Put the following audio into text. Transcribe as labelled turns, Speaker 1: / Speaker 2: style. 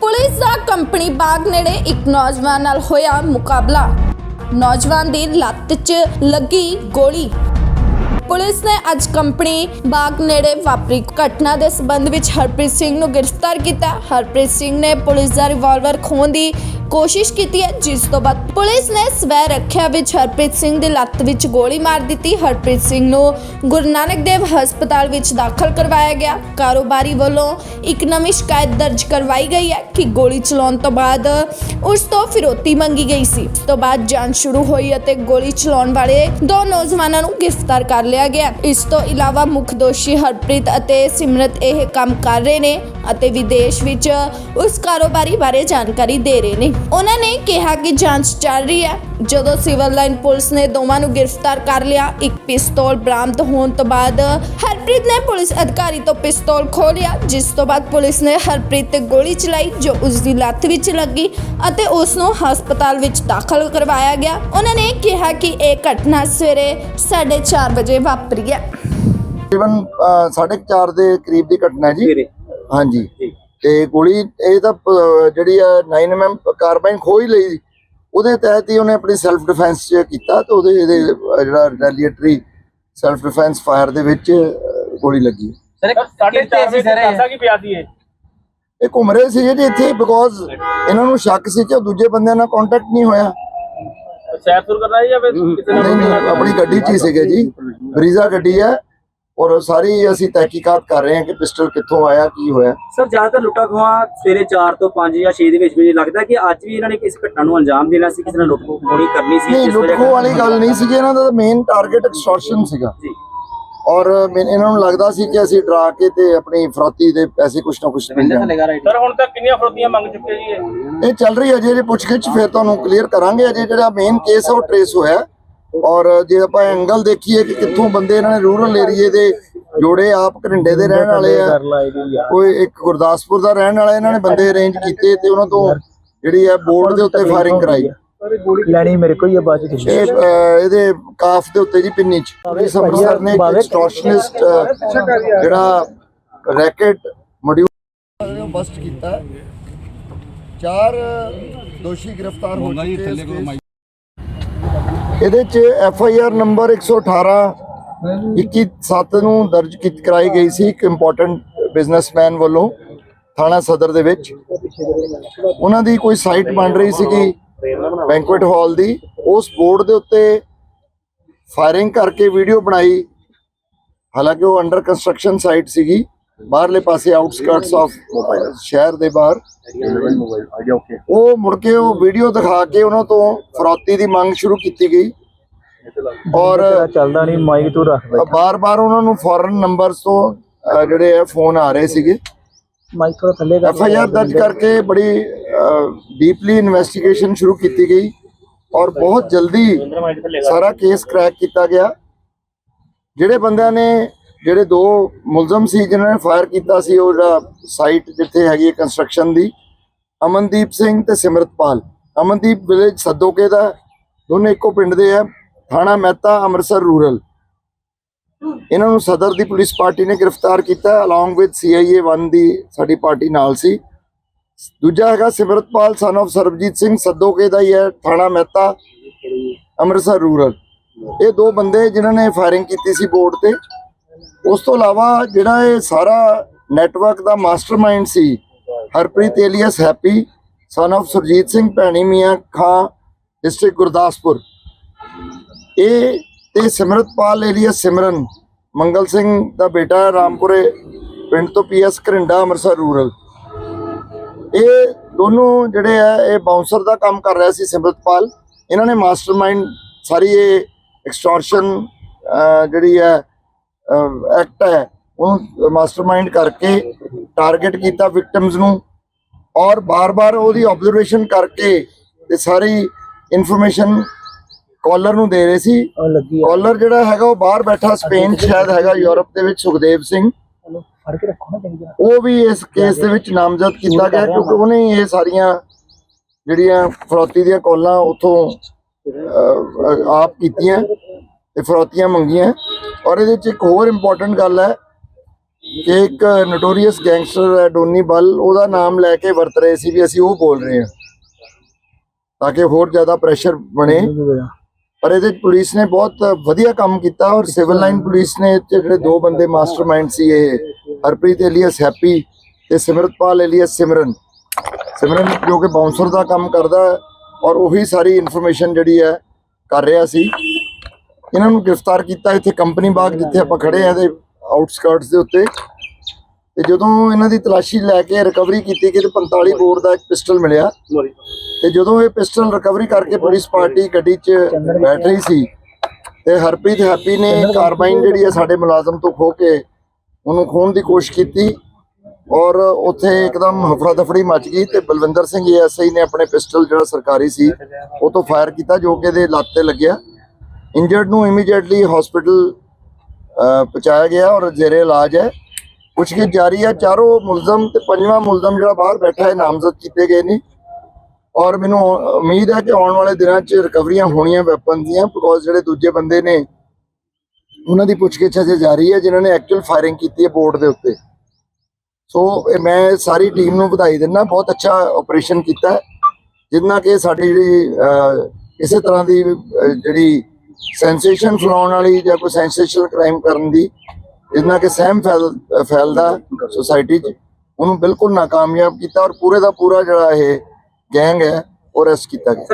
Speaker 1: Police ਦਾ company ਬਾਗ ਨੇੜੇ ਇੱਕ ਨੌਜਵਾਨ ਨਾਲ ਹੋਇਆ ਮੁਕਾਬਲਾ। ਨੌਜਵਾਨ ਦੀ ਲੱਤ 'ਚ ਲੱਗੀ ਗੋਲੀ। ਪੁਲਿਸ ਨੇ ਅੱਜ ਕੰਪਨੀ ਬਾਗ ਨੇੜੇ ਵਾਪਰੀ ਘਟਨਾ ਦੇ ਸਬੰਧ ਵਿੱਚ ਹਰਪ੍ਰੀਤ ਸਿੰਘ ਨੂੰ ਗ੍ਰਿਫਤਾਰ ਕੀਤਾ। ਹਰਪ੍ਰੀਤ ਸਿੰਘ ਨੇ ਪੁਲਿਸ ਦਾ ਰਿਵਾਲਵਰ ਖੋਹਣ ਦੀ ਕੋਸ਼ਿਸ਼ ਕੀਤੀ ਹੈ, ਜਿਸ ਤੋਂ ਬਾਅਦ ਪੁਲਿਸ ਨੇ ਸਵੈ ਰੱਖਿਆ ਵਿੱਚ ਹਰਪ੍ਰੀਤ ਸਿੰਘ ਦੀ ਲੱਤ ਵਿੱਚ ਗੋਲੀ ਮਾਰ ਦਿੱਤੀ। ਹਰਪ੍ਰੀਤ ਸਿੰਘ ਨੂੰ ਗੁਰੂ ਨਾਨਕ ਦੇਵ ਹਸਪਤਾਲ ਵਿੱਚ ਦਾਖਲ ਕਰਵਾਇਆ ਗਿਆ। ਕਾਰੋਬਾਰੀ ਵੱਲੋਂ ਇੱਕ ਨਵੀਂ ਸ਼ਿਕਾਇਤ ਦਰਜ ਕਰਵਾਈ ਗਈ ਹੈ ਕਿ ਗੋਲੀ ਚਲਾਉਣ ਤੋਂ ਬਾਅਦ ਉਸ ਤੋਂ ਫਿਰੋਤੀ ਮੰਗੀ ਗਈ ਸੀ। ਉਸ ਤੋਂ ਬਾਅਦ ਜਾਂਚ ਸ਼ੁਰੂ ਹੋਈ ਅਤੇ ਗੋਲੀ ਚਲਾਉਣ ਵਾਲੇ ਦੋ ਨੌਜਵਾਨਾਂ ਨੂੰ ਗ੍ਰਿਫਤਾਰ ਕਰ ਲਿਆ ਗਿਆ। ਇਸ ਤੋਂ ਇਲਾਵਾ ਮੁੱਖ ਦੋਸ਼ੀ ਹਰਪ੍ਰੀਤ ਅਤੇ ਸਿਮਰਤ ਇਹ ਕੰਮ ਕਰ ਰਹੇ ਨੇ ਅਤੇ ਵਿਦੇਸ਼ ਵਿੱਚ ਉਸ ਕਾਰੋਬਾਰੀ ਬਾਰੇ ਜਾਣਕਾਰੀ ਦੇ ਰਹੇ ਨੇ। ਉਹਨਾਂ ਨੇ ਕਿਹਾ ਕਿ ਜਾਂਚ ਚੱਲ ਰਹੀ ਹੈ। ਜਦੋਂ ਸਿਵਲ ਲਾਈਨ ਪੁਲਿਸ ਨੇ ਦੋਵਾਂ ਨੂੰ ਗ੍ਰਿਫਤਾਰ ਕਰ ਲਿਆ ਇੱਕ ਪਿਸਤੌਲ ਬਰਾਮਦ ਹੋਣ ਤੋਂ ਬਾਅਦ ਹਰਪ੍ਰੀਤ ਨੇ ਪੁਲਿਸ ਅਧਿਕਾਰੀ ਤੋਂ ਪਿਸਤੌਲ ਖੋਹ ਲਿਆ ਜਿਸ ਤੋਂ ਬਾਅਦ ਪੁਲਿਸ ਨੇ ਹਰਪ੍ਰੀਤ ਤੇ ਗੋਲੀ ਚਲਾਈ ਜੋ ਉਸ ਦੀ ਲੱਤ ਵਿੱਚ ਲੱਗੀ ਅਤੇ ਉਸ ਨੂੰ ਹਸਪਤਾਲ ਵਿੱਚ ਦਾਖਲ ਕਰਵਾਇਆ ਗਿਆ। ਉਹਨਾਂ ਨੇ ਕਿਹਾ ਕਿ ਇਹ ਘਟਨਾ ਸਵੇਰੇ 4:30 ਵਜੇ ਵਾਪਰੀ ਹੈ।
Speaker 2: ਤਕਰੀਬਨ 4:30 ਦੇ ਕਰੀਬ ਦੀ ਘਟਨਾ ਹੈ ਜੀ। ਹਾਂਜੀ। ਤੇ ਗੋਲੀ ਇਹ ਤਾਂ ਜਿਹੜੀ ਆ 9mm ਕਾਰਬਾਈਨ ਖੋਹ ਹੀ ਲਈ। ਉਹਦੇ ਤਹਿਤ ਹੀ ਉਹਨੇ ਆਪਣੀ ਸੈਲਫ ਡਿਫੈਂਸ ਚ ਕੀਤਾ ਤੇ ਉਹਦੇ ਇਹਦੇ ਅਹ, ਜਿਹੜਾ ਰੈਲੀਏਟਰੀ ਸੈਲਫ ਡਿਫੈਂਸ ਫਾਇਰ ਦੇ ਵਿੱਚ ਅਹ, ਗੋਲੀ ਲੱਗੀ।
Speaker 3: ਸਰ
Speaker 4: ਸਾਢੇ ਚਾਰ ਵਜੇ
Speaker 3: ਸਰ
Speaker 4: ਦੱਸਦਾ ਕਿ ਪਿਆ ਸੀ ਇਹ
Speaker 2: ਘੁੰਮ ਰਹੇ ਸੀ ਜੀ ਇੱਥੇ ਬਿਕੋਜ਼ ਇਹਨਾਂ ਨੂੰ ਸ਼ੱਕ ਸੀ ਕਿ ਉਹ ਦੂਜੇ ਬੰਦਿਆਂ ਨਾਲ ਕੰਟੈਕਟ ਨਹੀਂ ਹੋਇਆ।
Speaker 4: ਸੈਰ ਸੁਰ ਕਰਨਾ ਹੈ ਜਾਂ ਫਿਰ ਕਿਸੇ
Speaker 2: ਨਹੀਂ ਨਹੀਂ
Speaker 4: ਨਾਲ
Speaker 2: ਆਪਣੀ ਗੱਡੀ 'ਚ ਹੀ ਸੀਗੇ ਜੀ। ਬਰੀਜ਼ਾ ਗੱਡੀ ਹੈ ਔਰ ਸਾਰੀ ਅਸੀਂ ਤਹਿਕੀਕਾਤ ਕਰ ਰਹੇ ਹਾਂ ਕਿ ਪਿਸਟਲ ਕਿੱਥੋਂ ਆਇਆ ਕੀ ਹੋਇਆ।
Speaker 3: ਸਰ ਜ਼ਿਆਦਾਤਰ ਲੁੱਟਾ ਖੋਹਾਂ ਸਵੇਰੇ 4 ਤੋਂ 5 ਜਾਂ 6 ਦੇ ਵਿੱਚ ਵਿੱਚ ਲੱਗਦਾ ਕਿ ਅੱਜ ਵੀ ਇਹਨਾਂ ਨੇ ਕਿਸ ਘਟਨਾ ਨੂੰ ਅੰਜਾਮ ਦੇਣਾ ਸੀ ਕਿਸੇ ਨਾਲ ਲੁੱਟ ਖੋਹਣੀ ਕਰਨੀ ਸੀ
Speaker 2: ਨਹੀਂ
Speaker 3: ਵਜ੍ਹਾ
Speaker 2: ਲੁੱਟਖੋ ਵਾਲੀ ਗੱਲ ਨਹੀਂ ਸੀ ਇਹਨਾਂ ਦਾ ਮੇਨ ਟਾਰਗੇਟ ਐਕਸਟੋਰਸ਼ਨ ਸੀਗਾ।
Speaker 3: ਜੀ।
Speaker 2: ਔਰ ਮੈਨ- ਇਹਨਾਂ ਨੂੰ ਲੱਗਦਾ ਸੀ ਕਿ ਅਸੀਂ ਡਰਾ ਕੇ ਤੇ ਆਪਣੀ ਫਰੋਤੀ ਦੇ ਪੈਸੇ ਕੁਛ ਨਾ ਕੁਛ ਮਿਲ ਜਾਣ
Speaker 4: ਸਰ ਹੁਣ ਤੱਕ ਕਿੰਨੀਆਂ ਫਰੋਤੀਆਂ ਮੰਗ ਚੁੱਕੇ ਜੀ ਇਹ?
Speaker 2: ਇਹ ਚੱਲ ਰਹੀ ਹੈ ਅਜੇ ਜੇ ਪੁੱਛਗਿੱਛ ਫਿਰ ਤੁਹਾਨੂੰ ਕਲੀਅਰ ਕਰਾਂਗੇ। ਅਜੇ ਜਿਹੜਾ ਮੇਨ ਕੇਸ ਹੈ ਉਹ ਟ੍ਰੇਸ ਹੋਇਆ। ਔਰ ਜੇ ਆਪਾਂ ਐਂਗਲ ਦੇਖੀਏ ਕਿ ਕਿੱਥੋਂ ਬੰਦੇ ਇਹਨਾਂ ਨੇ ਰੂਰਲ ਏਰੀਏ ਦੇ ਜੋੜੇ ਆਪ ਘਰਿੰਡੇ ਦੇ ਰਹਿਣ ਵਾਲੇ ਆ ਕੋਈ ਇੱਕ ਗੁਰਦਾਸਪੁਰ ਦਾ ਰਹਿਣ ਵਾਲਾ ਇਹਨਾਂ ਨੇ ਬੰਦੇ ਅਰੇਂਜ ਕੀਤੇ ਤੇ ਉਹਨਾਂ ਤੋਂ ਜਿਹੜੀ ਹੈ ਬੋਰਡ ਦੇ ਉੱਤੇ ਫਾਇਰਿੰਗ ਕਰਾਈ
Speaker 5: ਲੈਣੀ ਮੇਰੇ ਕੋਲ ਹੀ ਆ ਬਾਅਦ ਚ ਤੁਸੀਂ
Speaker 2: ਇਹ ਇਹਦੇ ਕਾਫ ਦੇ ਉੱਤੇ ਜੀ ਪਿੰਨੀ ਚ ਪੁਲਿਸ ਅੰਮ੍ਰਿਤਸਰ ਨੇ ਐਕਸਟੋਰਸ਼ਨਿਸਟ ਜਿਹੜਾ ਰੈਕਟ ਮੋਡਿਊਲ ਬਸਟ ਕੀਤਾ। ਚਾਰ ਦੋਸ਼ੀ ਗ੍ਰਿਫਤਾਰ ਹੋ ਚੁੱਕੇ 'ਚ। ਇਹਦੇ ਚ ਐਫ ਆਈ ਆਰ ਨੰਬਰ 118 21 ਨੂੰ ਦਰਜ ਕੀਤੀ ਕਰਾਈ ਗਈ ਸੀ ਇੱਕ ਇੰਪੋਰਟੈਂਟ ਬਿਜ਼ਨਸਮੈਨ ਵੱਲੋਂ ਥਾਣਾ ਸਦਰ ਦੇ ਵਿੱਚ। ਉਹਨਾਂ ਦੀ ਕੋਈ ਸਾਈਟ ਬਣ ਰਹੀ ਸੀਗੀ ਬੈਂਕੁਏਟ ਹਾਲ ਦੀ। ਉਸ ਬੋਰਡ ਦੇ ਉੱਤੇ ਫਾਇਰਿੰਗ ਕਰਕੇ ਵੀਡੀਓ ਬਣਾਈ। ਹਾਲਾਂਕਿ ਉਹ ਅੰਡਰ ਕੰਸਟਰਕਸ਼ਨ ਸਾਈਟ ਸੀਗੀ। ਬਾਹਰਲੇ ਪਾਸੇ ਆਊਟਸਕਰਟਸ ਆਫ ਸ਼ਹਿਰ ਦੇ ਬਾਹਰ। ਉਹ ਮੁੜ ਕੇ ਉਹ ਵੀਡੀਓ ਦਿਖਾ ਕੇ ਉਹਨਾਂ ਤੋਂ ਫਰੌਤੀ ਦੀ ਮੰਗ ਸ਼ੁਰੂ ਕੀਤੀ ਗਈ। ਔਰ
Speaker 5: ਚੱਲਦਾ ਨਹੀਂ ਮਾਈਕ ਤੂੰ ਰੱਖ ਬੈਠਾ।
Speaker 2: ਬਾਰ-ਬਾਰ ਉਹਨਾਂ ਨੂੰ ਫੋਰਨ ਨੰਬਰਸ ਤੋਂ ਜਿਹੜੇ ਫੋਨ ਆ ਰਹੇ ਸੀਗੇ।
Speaker 5: ਮਾਈਕ ਥੋੜਾ ਥੱਲੇ
Speaker 2: ਐਫ ਆਈ ਆਰ ਦਰਜ ਕਰਕੇ ਬੜੀ ਡੀਪਲੀ ਇਨਵੈਸਟੀਗੇਸ਼ਨ ਸ਼ੁਰੂ ਕੀਤੀ ਗਈ। ਔਰ ਬਹੁਤ ਜਲਦੀ ਸਾਰਾ ਕੇਸ ਕ੍ਰੈਕ ਕੀਤਾ ਗਿਆ। ਜਿਹੜੇ ਬੰਦਿਆਂ ਨੇ ਜਿਹੜੇ ਦੋ ਮੁਲਜ਼ਮ ਸੀ ਜਿਨ੍ਹਾਂ ਨੇ ਫਾਇਰ ਕੀਤਾ ਸੀ, ਉਹ ਜਿਹੜਾ ਸਾਈਟ ਜਿੱਥੇ ਹੈਗੀ ਕੰਸਟਰਕਸ਼ਨ ਦੀ, ਅਮਨਦੀਪ ਸਿੰਘ ਤੇ ਸਿਮਰਤਪਾਲ। ਅਮਨਦੀਪ ਵਿਲੇਜ ਸੱਦੋਕੇ ਦਾ, ਦੋਨੇ ਇੱਕੋ ਪਿੰਡ ਦੇ ਆ। ਥਾਣਾ ਮਹਿਤਾ, ਅੰਮ੍ਰਿਤਸਰ ਰੂਰਲ ਇਹਨਾਂ ਨੂੰ ਸਦਰ ਦੀ ਪੁਲਿਸ ਪਾਰਟੀ ਨੇ ਗ੍ਰਿਫਤਾਰ ਕੀਤਾ ਅਲੋਂਗ ਵਿਦ ਸੀਆਈਏ 1 ਦੀ ਸਾਡੀ ਪਾਰਟੀ ਨਾਲ ਸੀ। ਦੂਜਾ ਹੈਗਾ ਸਿਮਰਤਪਾਲ ਸਨ of ਸਰਬਜੀਤ ਸਿੰਘ ਸੱਦੋਕੇ ਦਾ ਹੀ ਹੈ, ਥਾਣਾ ਮਹਿਤਾ, ਅੰਮ੍ਰਿਤਸਰ ਰੂਰਲ ਇਹ ਦੋ ਬੰਦੇ ਜਿਨ੍ਹਾਂ ਨੇ ਫਾਇਰਿੰਗ ਕੀਤੀ ਸੀ ਬੋਰਡ ਤੇ। ਉਸ ਤੋਂ ਇਲਾਵਾ ਜਿਹੜਾ ਇਹ ਸਾਰਾ ਨੈਟਵਰਕ ਦਾ mastermind C, Harpreet alias Happy son of Surjit Singh, Bhaini Mian Khan district Gurdaspur. ਇਹ ਤੇ ਸਿਮਰਤਪਾਲ ਏਲੀਅਸ ਸਿਮਰਨ, ਮੰਗਲ ਸਿੰਘ ਦਾ ਬੇਟਾ ਹੈ ਰਾਮਪੁਰੇ, ਪਿੰਡ ਤੋਂ ਪੀਐਸ ਘਰਿੰਡਾ, ਅੰਮ੍ਰਿਤਸਰ ਰੂਰਲ। ਇਹ ਦੋਨੋਂ ਜਿਹੜੇ ਆ ਇਹ ਬਾਉਂਸਰ ਦਾ ਕੰਮ ਕਰ ਰਿਹਾ ਸੀ ਸਿਮਰਤਪਾਲ। ਇਹਨਾਂ ਨੇ ਮਾਸਟਰਮਾਈਂਡ ਸਾਰੀ ਇਹ ਐਕਸਟੋਰਸ਼ਨ ਜਿਹੜੀ ਹੈ ਐਕਟ ਹੈ। ਉਹਨੂੰ ਮਾਸਟਰਮਾਈਂਡ ਕਰਕੇ ਟਾਰਗੇਟ ਕੀਤਾ ਵਿਕਟਮਸ ਨੂੰ ਔਰ ਬਾਰ-ਬਾਰ ਉਹਦੀ ਆਬਜ਼ਰਵੇਸ਼ਨ ਕਰਕੇ ਤੇ ਸਾਰੀ ਇਨਫੋਰਮੇਸ਼ਨ ਕਾਲਰ ਨੂੰ ਦੇ ਰਹੇ ਸੀ। ਕਾਲਰ ਜਿਹੜਾ ਹੈਗਾ ਉਹ ਬਾਹਰ ਬੈਠਾ ਸਪੇਨ ਸ਼ਾਇਦ ਹੈਗਾ ਯੂਰਪ ਦੇ ਵਿੱਚ ਸੁਖਦੇਵ ਸਿੰਘ। ਉਹ ਵੀ ਇਸ ਕੇਸ ਦੇ ਵਿੱਚ ਨਾਮਜ਼ਦ ਕੀਤਾ ਗਿਆ ਕਿਉਂਕਿ ਉਹਨੇ ਇਹ ਸਾਰੀਆਂ ਜਿਹੜੀਆਂ ਫਰੌਤੀ ਦੀਆਂ ਕਾਲਾਂ ਉਥੋਂ ਆਪ ਕੀਤੀਆਂ। ਤੇ ਫਰੋਤੀਆਂ ਮੰਗੀਆਂ। ਔਰ ਇਹਦੇ ਵਿੱਚ ਇੱਕ ਹੋਰ ਇੰਪੋਰਟੈਂਟ ਗੱਲ ਹੈ ਕਿ ਇੱਕ ਨਟੋਰੀਅਸ ਗੈਂਗਸਟਰ ਹੈ ਡੋਨੀ ਬਲ, ਉਹਦਾ ਨਾਮ ਲੈ ਕੇ ਵਰਤ ਰਹੇ ਸੀ ਵੀ ਅਸੀਂ ਉਹ ਬੋਲ ਰਹੇ ਹਾਂ। ਤਾਂ ਕਿ ਹੋਰ ਜ਼ਿਆਦਾ ਪ੍ਰੈਸ਼ਰ ਬਣੇ। ਪਰ ਇਹਦੇ 'ਚ ਪੁਲਿਸ ਨੇ ਬਹੁਤ ਵਧੀਆ ਕੰਮ ਕੀਤਾ ਔਰ ਸਿਵਲ ਲਾਈਨ ਪੁਲਿਸ ਨੇ ਜਿਹੜੇ ਦੋ ਬੰਦੇ ਮਾਸਟਰਮਾਈਂਡ ਸੀ ਇਹ, ਹਰਪ੍ਰੀਤ ਏਲੀਅਸ ਹੈਪੀ ਤੇ ਸਿਮਰਤਪਾਲ ਏਲੀਅਸ ਸਿਮਰਨ। ਸਿਮਰਨ ਜੋ ਕਿ ਬਾਉਂਸਰ ਦਾ ਕੰਮ ਕਰਦਾ ਔਰ ਉਹੀ ਸਾਰੀ ਇਨਫੋਰਮੇਸ਼ਨ ਜਿਹੜੀ ਹੈ ਕਰ ਰਿਹਾ ਸੀ। ਇਹਨਾਂ ਨੂੰ ਗ੍ਰਿਫਤਾਰ ਕੀਤਾ ਇੱਥੇ ਕੰਪਨੀ ਬਾਗ ਜਿੱਥੇ ਆਪਾਂ ਖੜੇ ਆ ਦੇ ਆਊਟਸਕਰਟਸ ਦੇ ਉੱਤੇ। ਤੇ ਜਦੋਂ ਇਹਨਾਂ ਦੀ ਤਲਾਸ਼ੀ ਲੈ ਕੇ ਰਿਕਵਰੀ ਕੀਤੀ ਕਿ 45 ਬੋਰ ਦਾ ਇੱਕ ਪਿਸਟਲ ਮਿਲਿਆ। ਤੇ ਜਦੋਂ ਇਹ ਪਿਸਟਲ ਰਿਕਵਰੀ ਕਰਕੇ ਪੁਲਿਸ ਪਾਰਟੀ ਗੱਡੀ 'ਚ ਬੈਠ ਰਹੀ ਸੀ ਤੇ ਹਰਪ੍ਰੀਤ ਹੈਪੀ ਨੇ ਕਾਰਬਾਈਨ ਜਿਹੜੀ ਹੈ ਸਾਡੇ ਮੁਲਾਜ਼ਮ ਤੋਂ ਖੋ ਕੇ ਉਹਨੂੰ ਖੋਣ ਦੀ ਕੋਸ਼ਿਸ਼ ਕੀਤੀ ਔਰ ਉੱਥੇ ਇੱਕਦਮ ਹਫੜਾ ਦਫੜੀ ਮਚ ਗਈ ਤੇ ਬਲਵਿੰਦਰ ਸਿੰਘ ਐਸਆਈ ਨੇ ਆਪਣੇ ਪਿਸਟਲ ਜਿਹੜਾ ਸਰਕਾਰੀ ਸੀ ਉਹ ਤੋਂ ਫਾਇਰ ਕੀਤਾ ਜੋ ਕਿ ਇਹਦੇ ਲੱਤ ਤੇ ਲੱਗਿਆ। ਇੰਜਰਡ ਨੂੰ ਇਮੀਡੀਏਟਲੀ ਹਸਪੀਟਲ ਪਹੁੰਚਾਇਆ ਗਿਆ ਔਰ ਜੇਰੇ ਇਲਾਜ ਹੈ। ਪੁੱਛਗਿੱਛ ਜਾਰੀ ਹੈ। ਚਾਰੋਂ ਮੁਲਜ਼ਮ ਤੇ ਪੰਜਵਾਂ ਮੁਲਜ਼ਮ ਜਿਹੜਾ ਬਾਹਰ ਬੈਠਾ ਹੈ ਨਾਮਜ਼ਦ ਕੀਤੇ ਗਏ ਨੇ। ਔਰ ਮੈਨੂੰ ਉਮੀਦ ਹੈ ਕਿ ਆਉਣ ਵਾਲੇ ਦਿਨਾਂ 'ਚ ਰਿਕਵਰੀਆਂ ਹੋਣੀਆਂ ਵੈਪਨ ਦੀਆਂ ਬਿਕੋਜ਼ ਜਿਹੜੇ ਦੂਜੇ ਬੰਦੇ ਨੇ ਉਹਨਾਂ ਦੀ ਪੁੱਛਗਿੱਛ ਅਜੇ ਜਾਰੀ ਹੈ ਜਿਨ੍ਹਾਂ ਨੇ ਐਕਚੁਅਲ ਫਾਇਰਿੰਗ ਕੀਤੀ ਹੈ ਬੋਰਡ ਦੇ ਉੱਤੇ। ਸੋ ਇਹ ਮੈਂ ਸਾਰੀ ਟੀਮ ਨੂੰ ਵਧਾਈ ਦਿੰਦਾ। ਬਹੁਤ ਅੱਛਾ ਆਪਰੇਸ਼ਨ ਕੀਤਾ ਹੈ। ਜਿੰਨਾ ਕਿ ਸਾਡੀ ਜਿਹੜੀ ਅਹ, ਕਿਸੇ ਤਰ੍ਹਾਂ ਦੀ ਜਿਹੜੀ ਸੈਂਸੇਸ਼ਨ ਫੈਲਾਉਣ ਵਾਲੀ ਜਾਂ ਕੋਈ ਸੈਂਸੇਸ਼ਨਲ ਕ੍ਰਾਈਮ ਕਰਨ ਦੀ, ਜਿੰਨਾ ਕਿ ਸਹਿਮ ਫੈਲ, ਫੈਲਦਾ ਸੋਸਾਇਟੀ 'ਚ, ਉਹਨੂੰ ਬਿਲਕੁਲ ਨਾਕਾਮਯਾਬ ਕੀਤਾ ਔਰ ਪੂਰੇ ਦਾ ਪੂਰਾ ਜਿਹੜਾ ਇਹ ਗੈਂਗ ਹੈ, ਉਹ ਅਰੈਸਟ ਕੀਤਾ ਗਿਆ।